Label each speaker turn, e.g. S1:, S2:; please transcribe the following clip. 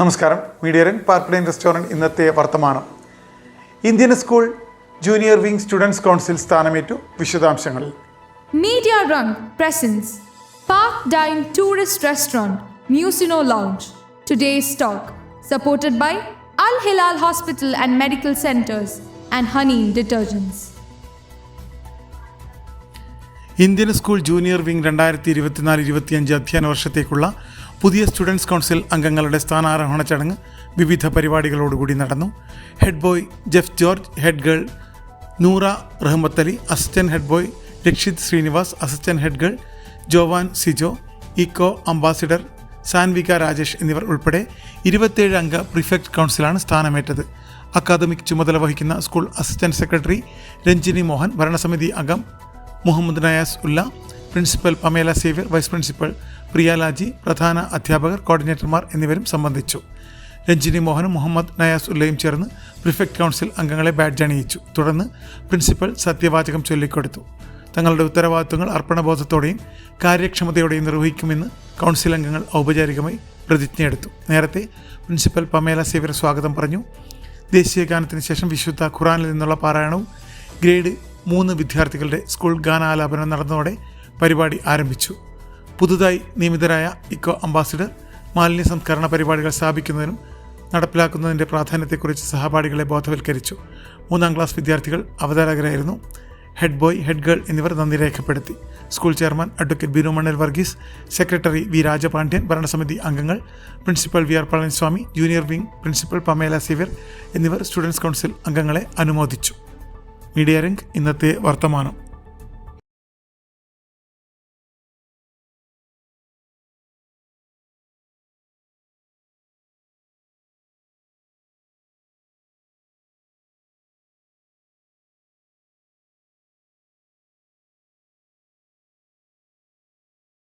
S1: നമസ്കാരം. Media ring park പാർപ്പിടൻ restaurant ഇന്നത്തെ വർത്തമാനം. Indian school junior wing students council സ്ഥാനമേറ്റു വിശദാംശങ്ങളിൽ.
S2: Media ring presents. Park dine tourist restaurant മ്യൂസിനോ lounge. Today stock. Supported by Al Hilal hospital and medical centres and honey detergents.
S1: Indian school junior wing രണ്ടായിരത്തി ഇരുപത്തിനാല് ഇരുപത്തിയഞ്ച് അധ്യയന വർഷത്തേക്കുള്ള പുതിയ students council അംഗങ്ങളുടെ സ്ഥാനാരോഹണ ചടങ്ങ് വിവിധ പരിപാടികളോടുകൂടി നടന്നു. Head boy Jeff George head girl Noora Rahmath Ali assistant head boy Rakshith Srinivas assistant head girl Joan Sijo eco ambassador Saanvika Rajesh എന്നിവർ ഉൾപ്പെടെ ഇരുപത്തേഴ് അംഗ പ്രിഫെക്ട് കൗൺസിലാണ് സ്ഥാനമേറ്റത്. അക്കാദമിക് ചുമതല വഹിക്കുന്ന school assistant secretary Ranjini Mohan ഭരണസമിതി അംഗം Muhammad Nayas Ulla principal Pamela Xavier vice principal Priya Laji പ്രധാന അധ്യാപകർ കോർഡിനേറ്റർമാർ എന്നിവരും സംബന്ധിച്ചു. രഞ്ജിനി മോഹനും മുഹമ്മദ് നയാസ് ഉല്ലയും ചേർന്ന് പ്രിഫെക്ട് കൗൺസിൽ അംഗങ്ങളെ ബാഡ്ജ് അണിയിച്ചു. തുടർന്ന് പ്രിൻസിപ്പൽ സത്യവാചകം ചൊല്ലിക്കൊടുത്തു. തങ്ങളുടെ ഉത്തരവാദിത്വങ്ങൾ അർപ്പണബോധത്തോടെയും കാര്യക്ഷമതയോടെയും നിർവഹിക്കുമെന്ന് കൗൺസിൽ അംഗങ്ങൾ ഔപചാരികമായി പ്രതിജ്ഞയെടുത്തു. നേരത്തെ പ്രിൻസിപ്പൽ പമേല സേവ്യർ സ്വാഗതം പറഞ്ഞു. ദേശീയ ഗാനത്തിന് ശേഷം വിശുദ്ധ ഖുറാനിൽ നിന്നുള്ള പാരായണവും ഗ്രേഡ് മൂന്ന് വിദ്യാർത്ഥികളുടെ സ്കൂൾ ഗാനാലാപനം നടന്നതോടെ പരിപാടി ആരംഭിച്ചു. പുതുതായി നിയമിതരായ ഇക്കോ അംബാസിഡർ മാലിന്യ സംസ്കരണ പരിപാടികൾ സ്ഥാപിക്കുന്നതിനും നടപ്പിലാക്കുന്നതിന്റെ പ്രാധാന്യത്തെക്കുറിച്ച് സഹപാഠികളെ ബോധവൽക്കരിച്ചു. മൂന്നാം ക്ലാസ് വിദ്യാർത്ഥികൾ അവതാരകരായിരുന്നു. ഹെഡ് ബോയ് ഹെഡ് ഗേൾ എന്നിവർ നന്ദി രേഖപ്പെടുത്തി. School chairman advocate Binu Mannal Varghese secretary V Rajapandian ഭരണസമിതി അംഗങ്ങൾ principal V R Palaniswami junior wing principal Pamela Xavier എന്നിവർ സ്റ്റുഡൻസ് കൗൺസിൽ അംഗങ്ങളെ അനുമോദിച്ചു. മീഡിയ രംഗ് ഇന്നത്തെ വർത്തമാനം.